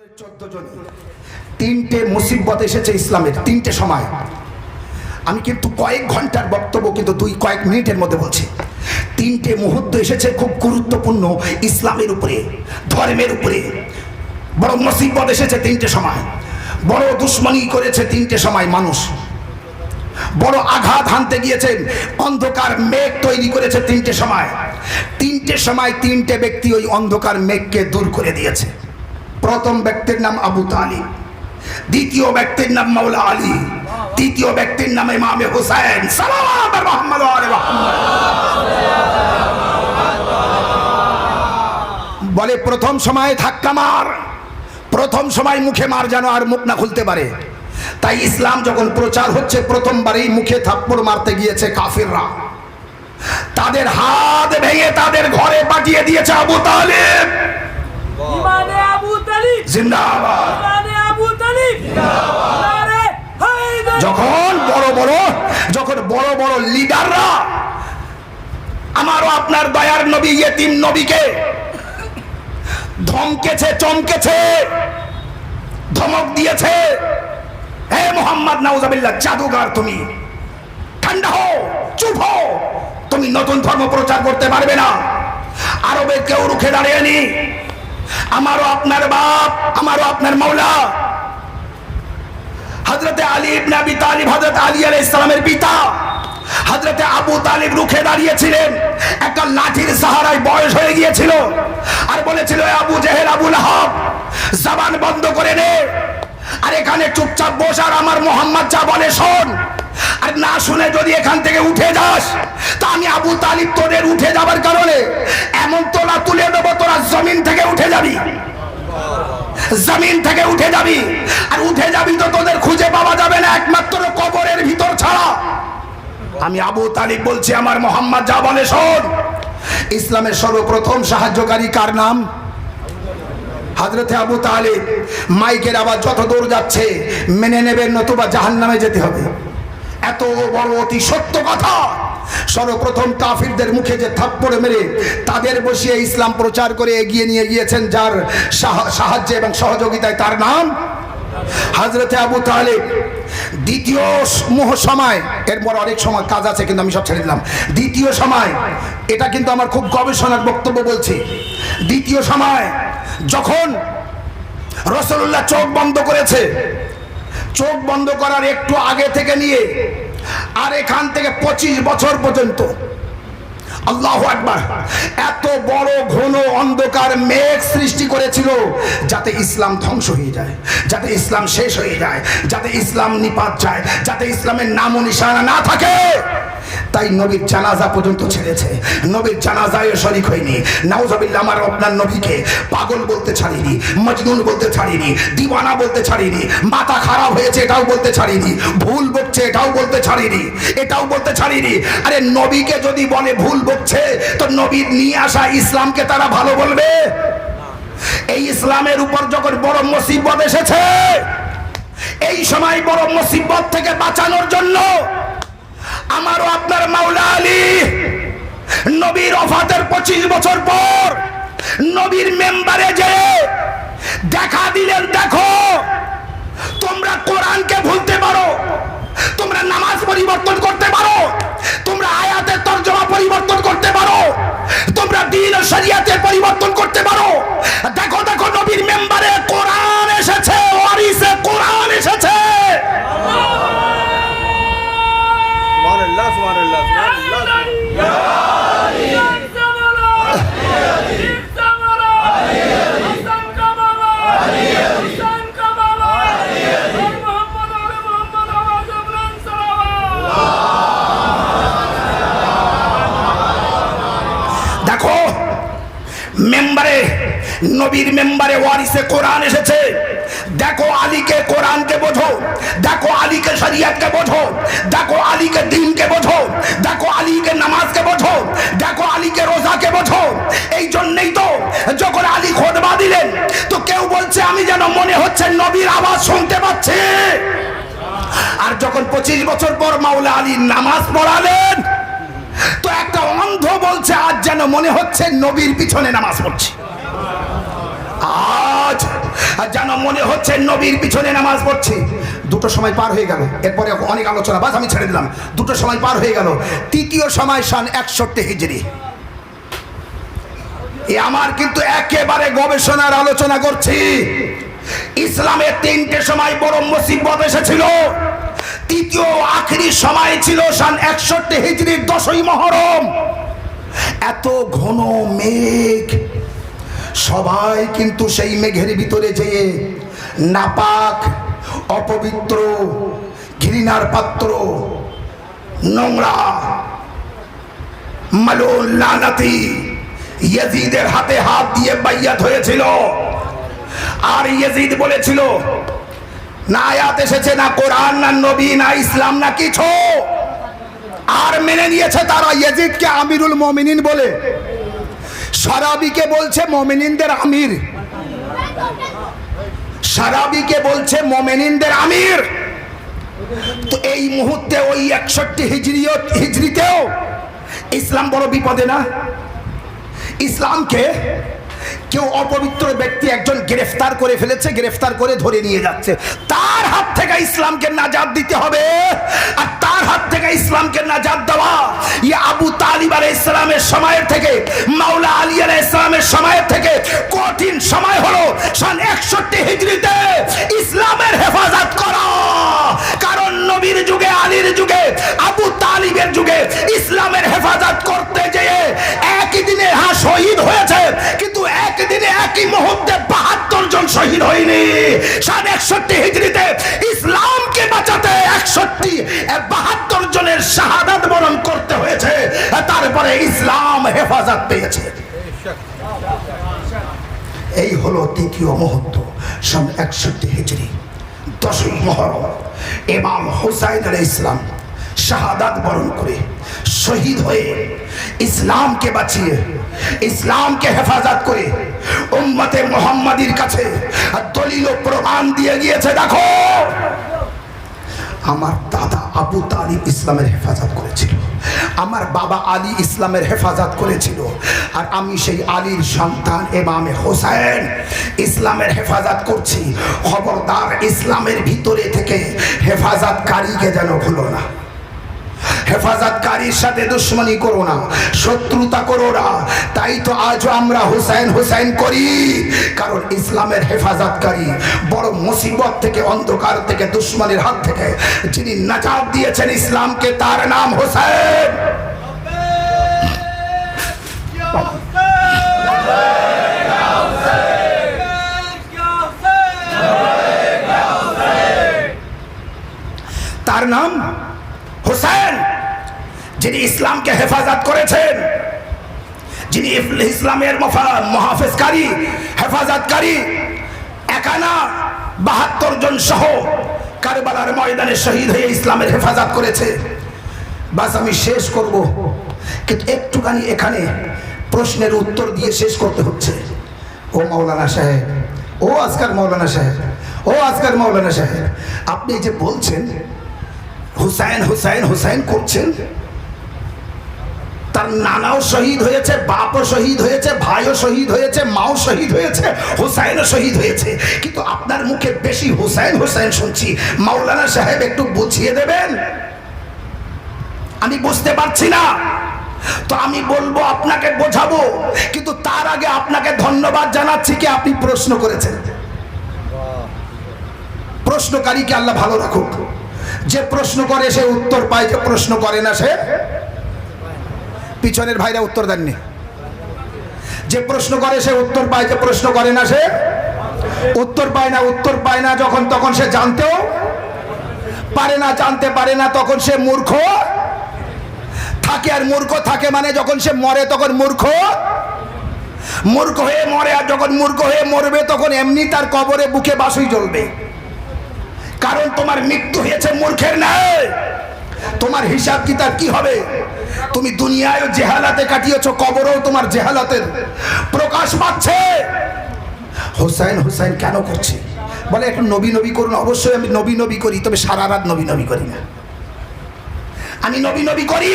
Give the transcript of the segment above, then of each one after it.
চোদ্দ জন। তিনটে মুসিবত এসেছে ইসলামের, তিনটে সময়। আমি কিন্তু কয়েক ঘণ্টার বক্তব্য কিন্তু দুই, কয়েক মিনিটের মধ্যে বলছি। তিনটে মুহূর্ত এসেছে খুব গুরুত্বপূর্ণ ইসলামের উপরে, ধর্মের উপরে। বড় মুসিবত এসেছে তিনটে সময়। বড় দুশ্মনী করেছে তিনটে সময় মানুষ। বড় আঘাত হানতে গিয়েছেন অন্ধকার মেঘ তৈরি করেছে তিনটে সময়। তিনটে সময় তিনটে ব্যক্তি ওই অন্ধকার মেঘকে দূর করে দিয়েছে। প্রথম ব্যক্তির নাম আবু তালিব, দ্বিতীয় ব্যক্তির নাম মাওলা আলী, তৃতীয় ব্যক্তির নাম ইমামে হুসাইন। বলে, প্রথম সময় ধাক্কা মার, প্রথম সময় মুখে মার যেন আর মুখ না খুলতে পারে। তাই ইসলাম যখন প্রচার হচ্ছে, প্রথমবারেই মুখে থাপ্পড় মারতে গিয়েছে কাফিররা। তাদের হাত ভেঙে তাদের ঘরে পাঠিয়ে দিয়েছে আবু তালেব। ইমানে আবু তালিব। জিন্দাবাদ। ইমানে আবু তালিব। হায়দার যখন বড় বড় যখন বড় বড় লিডাররা আমারও আপনার দয়ার নবী ইয়েতিম নবীকে ধমকেছে চমকেছে ধমক দিয়েছে হে মোহাম্মদ নাউজাবিল্লাহ জাদুগার তুমি। ঠান্ডা হও চুপ হও। তুমি নতুন ধর্ম প্রচার করতে পারবে না। আরবের কেউ রুখে দাঁড়িয়েনি আমারও আপনার বাপ, আমারও আপনার মাওলা হজরতে আলী ইবনে তালিব হজরত আলী আলাইহিস সালামের পিতা হজরতে আবু তালিব রুখে দাঁড়িয়েছিলেন। একটা লাঠির সাহারায় বয়স হয়ে গিয়েছিল আর বলেছিল আবু জেহেল, আবু লাহাব, জবান বন্ধ করে নে। আর এখানে চুপচাপ বস আর আমার মোহাম্মদ যা বলে শোন। আর না শুনে যদি এখান থেকে উঠে যাস, তা আমি আবু তালিব তোদের উঠে যাবার কারণে এমন তোলা তুলে দেবো, তোরা জমিন থেকে জমিন থেকে উঠে যাবি। আর উঠে যাবি তো তোদের খুঁজে পাওয়া যাবে না, একমাত্র কবরের ভিতর ছাড়া। আমি আবু তালিব বলছি, আমার মোহাম্মদ, যা বলে শোন। ইসলামের সর্বপ্রথম সাহায্যকারী কার নাম? হাজরতে আবু তালিব, মাইকের আবার যত দূর যাচ্ছে, মেনে নেবেন নতুবা জাহান নামে যেতে হবে। এত বড় অতি সত্য কথা। সর্বপ্রথম কাফিরদের মুখে যে থাপ্পড় মেরে তাদের বসিয়ে ইসলাম প্রচার করে এগিয়ে নিয়ে গিয়েছেন যার সাহা- সাহায্যে এবং সহযোগিতায় তার নাম হাজরতে আবু তালেব। দ্বিতীয় মোহ সময় এরপর অনেক সময় কাজ আছে কিন্তু আমি সব ছেড়ে দিলাম। দ্বিতীয় সময়, এটা কিন্তু আমার খুব গবেষণার বক্তব্য বলছি। দ্বিতীয় সময়, যখন রসল্লাহ চোখ বন্ধ করেছে, চোখ বন্ধ করার একটু আগে থেকে নিয়ে আর এখান থেকে পঁচিশ বছর পর্যন্ত। আল্লাহ একবার এত বড় ঘন অন্ধকার মেঘ সৃষ্টি করেছিল যাতে ইসলাম ধ্বংস হয়ে যায়, যাতে ইসলাম শেষ হয়ে যায়, যাতে ইসলাম নিপাত যায়, যাতে ইসলামের নাম নিশানা না থাকে। তাই নবীর জানাজা পর্যন্ত ছেড়েছে। নবীর জানাজায় শরিক হয়নি। নাউজাবিল্লাহ, আমার আপনার নবীকে পাগল বলতে ছাড়িনি, মজনুন বলতে ছাড়িনি, দিওয়ানা বলতে ছাড়িনি, মাথা খারাপ হয়েছে এটাও বলতে ছাড়িনি, ভুল বকছে এটাও বলতে ছাড়িনি, এটাও বলতে ছাড়িনি। আরে নবীকে যদি বলে ভুল বকছে, তো নবীর নিয়ে আসা ইসলামকে তারা ভালো বলবে? এই ইসলামের উপর যখন বড় মুসিবত এসেছে, এই সময় বড় মুসিবত থেকে বাঁচানোর জন্য আমারও আপনার মাওলা আলী। নবীর অফাতের পঁচিশ বছর পর নবীর মেম্বারে যে দেখা দিলেন, দেখো, তোমরা কোরআনকে ভুলতে পারো, তোমরা নামাজ পরিবর্তন করতে পারো, তোমরা আয়াতের তর্জমা পরিবর্তন করতে পারো, তোমরা দিন ও শরিয়াতের পরিবর্তন করতে পারো। দেখো দেখো, নবীর মেম্বারে নবীর মেম্বারে ওয়ারিসে কোরআন এসেছে। দেখো আলীকে কোরআনকে বোঝো, দেখো আলীকে শরিয়াতকে বোঝো, দেখো আলীকে দিনকে বোঝো, দেখো আলীকে নামাজকে বোঝো, দেখো আলীকে রোজাকে বোঝো। এই জন্যই তো যখন আলী খোদবা দিলেন, তো কেউ বলছে, আমি যেন মনে হচ্ছে নবীর আওয়াজ শুনতে পাচ্ছি। আর যখন পঁচিশ বছর পর মাওলা আলী নামাজ পড়ালেন, তো একটা অন্ধ বলছে, আজ যেন মনে হচ্ছে নবীর পিছনে নামাজ পড়ছি। আর যেন মনে হচ্ছে নবীর পিছনে নামাজ পড়ছি। দুটো সময় পার হয়ে গেল। এরপরে অনেক আলোচনা, বাস আমি ছেড়ে দিলাম। দুটো সময় পার হয়ে গেল। তৃতীয় সময় সান একষট্টি হিজড়ি। এ আমার কিন্তু একেবারে গবেষণার আলোচনা করছি। ইসলামের তিনটে সময় বড় মুসিবত এসেছিল। তৃতীয় আখেরি সময় ছিল সান একষট্টি হিজড়ির দশই মহরম। এত ঘন মেঘ সবাই কিন্তু সেই মেঘের ভিতরে যেয়ে নাপাক, অপবিত্র, ঘৃণার পাত্র, নোংরা মালুন লানাতি ইয়াজিদের হাতে হাত দিয়ে বাইয়াত হয়েছিল। আর ইয়াজিদ বলেছিল, না আয়াত এসেছে, না কোরআন, না নবী, না ইসলাম, না কিছু। আর মেনে নিয়েছে তারা ইয়াজিদকে আমিরুল মমিনিন বলে। সারাবিকে বলছে মমিনিনদের আমির। সারাবিকে বলছে মমিনিনদের আমির। তো এই মুহূর্তে ওই একষট্টি হিজড়িও হিজড়িতেও ইসলাম বড় বিপদে না? ইসলামকে কেউ অপবিত্র ব্যক্তি একজন গ্রেফতার করে ফেলেছে, গ্রেফতার করে ধরে নিয়ে যাচ্ছে। তার হাত ইসলামকে নাজাদ দিতে হবে। আর তার হাত থেকে ইসলামকে নাজাদ দেওয়া ইয়ে আবু তালিব আলাই ইসলামের সময়ের থেকে, মাওলা আলী আলাই ইসলামের সময়ের থেকে কঠিন সময় হলো সন একষট্টি হিজড়িতে ইসলামের হেফাজত করা। কারণ নবীর যুগে, আলীর যুগে, আবু তালিবের যুগে ইসলামের হেফাজত করতে যেয়ে একই দিনে হ্যাঁ শহীদ হেফাজত পেয়েছে। এই হলো তৃতীয় মুহূর্ত, সন একষট্টি হিজড়ি দশই মহরম। ইমাম হুসাইন আলাই ইসলাম শাহাদাত বরণ করে শহীদ হয়ে ইসলামকে বাঁচিয়ে, ইসলামকে হেফাজত করে উম্মতে মোহাম্মদীর কাছে দলিল প্রমাণ দিয়ে গিয়েছে, দেখো। আমার দাদা আবু তালিব ইসলামের হেফাজত করেছিল। আমার বাবা আলী ইসলামের হেফাজত করেছিল। আর আমি সেই আলীর সন্তান এমামে হোসেন ইসলামের হেফাজত করছি। খবরদার ইসলামের ভিতরে থেকে হেফাজতকারীকে যেন ভুলো না। হেফাজতকারীর সাথে দুশ্মনী করো না, শত্রুতা করো না। তাই তো আজও আমরা হুসাইন হুসাইন করি। কারণ ইসলামের হেফাজতকারী বড় মুসিবত থেকে, অন্ধকার থেকে, দুশ্মনের হাত থেকে, যিনি নাজাত দিয়েছেন ইসলামকে, তার নাম হুসাইন তার নাম হুসাইন যিনি ইসলামকে হেফাজত করেছেন, যিনি ইসলামের মহাফেজকারী, হেফাজতকারী, একানা বাহাত্তর জন সহ কারবালার ময়দানে শহীদ হয়ে ইসলামের হেফাজত করেছে। বাস আমি শেষ করব, কিন্তু একটুখানি এখানে প্রশ্নের উত্তর দিয়ে শেষ করতে হচ্ছে। ও মাওলানা সাহেব, ও আজকার মাওলানা সাহেব, ও আজকার মাওলানা সাহেব, আপনি যে বলছেন, হুসাইন হুসাইন হুসাইন করছেন তার নানাও শহীদ হয়েছে, বাপও শহীদ হয়েছে, ভাইও শহীদ হয়েছে, মাও শহীদ হয়েছে, হুসাইনও শহীদ হয়েছে। কিন্তু আপনার মুখে বেশি হুসাইন হুসাইন শুনছি। মাওলানা সাহেব একটু বুঝিয়ে দেবেন? আমি বুঝতে পারছি না। তো আমি বলব, আপনাকে বোঝাবো, কিন্তু তার আগে আপনাকে ধন্যবাদ জানাচ্ছি কি আপনি প্রশ্ন করেছেন। প্রশ্নকারীকে আল্লাহ ভালো রাখুক? যে প্রশ্ন করে সে উত্তর পায়, যে প্রশ্ন করে না সে পিছনের ভাইরা উত্তর দেননি। যে প্রশ্ন করে সে উত্তর পায়, যে প্রশ্ন করে না সে উত্তর পায় না, উত্তর পায় না, যখন তখন সে জানতেও পারে না, জানতে পারে না, তখন সে মূর্খ থাকে আর মূর্খ থাকে মানে যখন সে মরে তখন মূর্খ মূর্খ হয়ে মরে আর যখন মূর্খ হয়ে মরবে তখন এমনি তার কবরে বুকে বাসুই জ্বলবে। কারণ তোমার মৃত্যু হয়েছে মূর্খের নাই তোমার হিসাব কিতাব কি হবে? তুমি দুনিয়ায় জেহালাতে কাটিয়েছ, কবরও তোমার জেহালাতের প্রকাশ পাচ্ছে। হোসাইন হোসাইন কেন করছে? বলে, একটু নবী নবী করুন, অবশ্যই আমি নবী নবী করি, তবে সারা রাত নবী নবী করি না। আমি নবী নবী করি,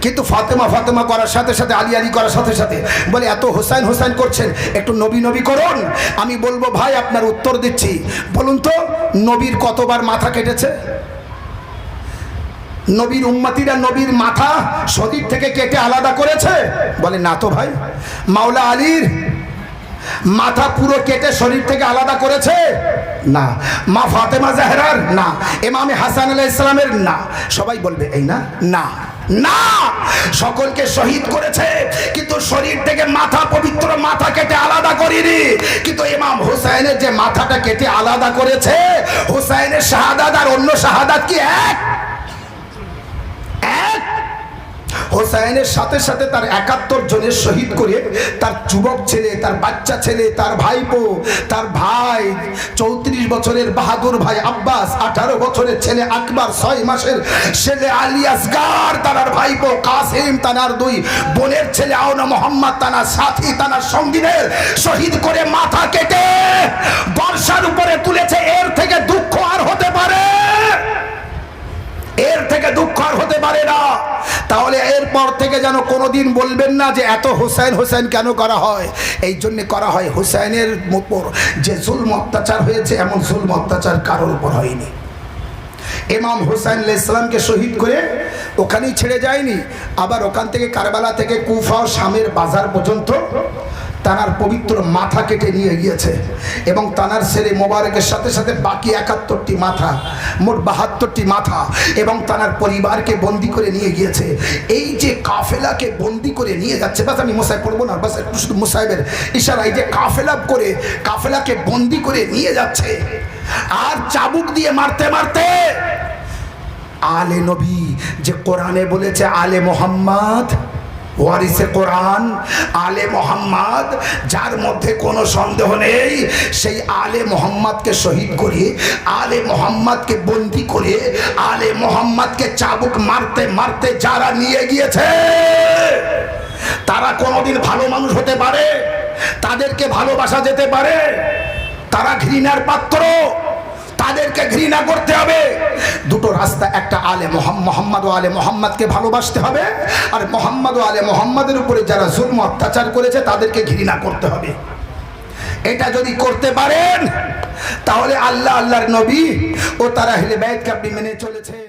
কিন্তু ফাতেমা ফাতেমা করার সাথে সাথে, আলী আলী করার সাথে সাথে, বলে, এত হোসাইন হোসাইন করছেন, একটু নবী নবী করুন। আমি বলব, ভাই, আপনার উত্তর দিচ্ছি। বলুন তো, নবীর কতবার মাথা কেটেছে? নবীর উম্মাতিরা নবীর মাথা শরীর থেকে কেটে আলাদা করেছে? বলে, না তো ভাই, মাওলা আলীর মাথা পুরো কেটে শরীর থেকে আলাদা করেছে? না। মা ফাতেমা জাহরার? না। এমামে হাসান আলাহ ইসলামের না। সবাই বলবে, এই না। না। না! সকলকে শহীদ করেছে, কিন্তু শরীর থেকে মাথা, পবিত্র মাথা কেটে আলাদা করিনি। কিন্তু ইমাম হুসাইনের যে মাথাটা কেটে আলাদা করেছে, হুসাইনের শাহাদাত আর অন্য শাহাদাত কি এক এক? হোসাইনের সাথে সাথে তার একাত্তর জনের শহীদ করে তার যুবক ছেলে, তার বাচ্চা ছেলে, তার ভাইপো, তার ভাই, চৌত্রিশ বছরের বাহাদুর ভাই আব্বাস, আঠারো বছরের ছেলে আকবর, ছয় মাসের ছেলে আলিয়াসগার তার ভাইপো কাসিম, তানার দুই বোনের ছেলে আওনা মোহাম্মদ, তানার সাথী, তানার সঙ্গীদের শহীদ করে মাথা কেটে বর্ষার উপরে তুলেছে এর থেকে দুঃখ আর হতে পারে এর থেকে দুঃখ আর হতে পারে না তাহলে এরপর থেকে যেন কোনো দিন বলবেন না যে এত হোসেন হোসেন কেন করা হয়? এই জন্য করা হয় হোসেনের উপর যে জুলম অত্যাচার হয়েছে, এমন জুলম অত্যাচার কারোর উপর হয়নি। এমাম হুসাইন ইসলামকে শহীদ করে ওখানেই ছেড়ে যায়নি। আবার ওখান থেকে কারবালা থেকে কুফা ও শামের বাজার পর্যন্ত তানার পবিত্র মাথা কেটে নিয়ে গিয়েছে এবং তানার ছেলে মোবারকের সাথে সাথে বাকি একাত্তরটি মাথা, মোট বাহাত্তরটি মাথা এবং তানার পরিবারকে বন্দি করে নিয়ে গিয়েছে। এই যে কাফেলাকে বন্দি করে নিয়ে যাচ্ছে, বাস আমি মোসাই পড়ব না, বাস একটু শুধু মোসাইবের ইশারা এই যে কাফেলা করে, কাফেলাকে বন্দি করে নিয়ে যাচ্ছে। আর চাবুক দিয়ে মারতে মারতে আলে নবী যে কোরআনে বলেছে, আলে মোহাম্মদ ওয়ারিসে কোরআন, আলে মোহাম্মদ, যার মধ্যে কোনো সন্দেহ নেই, সেই আলে মোহাম্মদকে শহীদ করে, আলে মোহাম্মদকে বন্দি করে, আলে মোহাম্মদকে চাবুক মারতে মারতে যারা নিয়ে গিয়েছে, তারা কোনোদিন ভালো মানুষ হতে পারে, তাদেরকে ভালোবাসা যেতে পারে, তারা ঘৃণার পাত্র। তাদেরকে ঘৃণা করতে হবে। দুটো রাস্তা, একটা আলে মোহাম- মোহাম্মদ আলে মোহাম্মদকে ভালোবাসতে হবে, আর মোহাম্মদ আলে মোহাম্মদের উপরে যারা জুলম, অত্যাচার করেছে, তাদেরকে ঘৃণা করতে হবে। এটা যদি করতে পারেন, তাহলে আল্লাহ, আল্লাহর নবী ও তারা হেলে ব্যয়কে আপনি মেনে চলেছে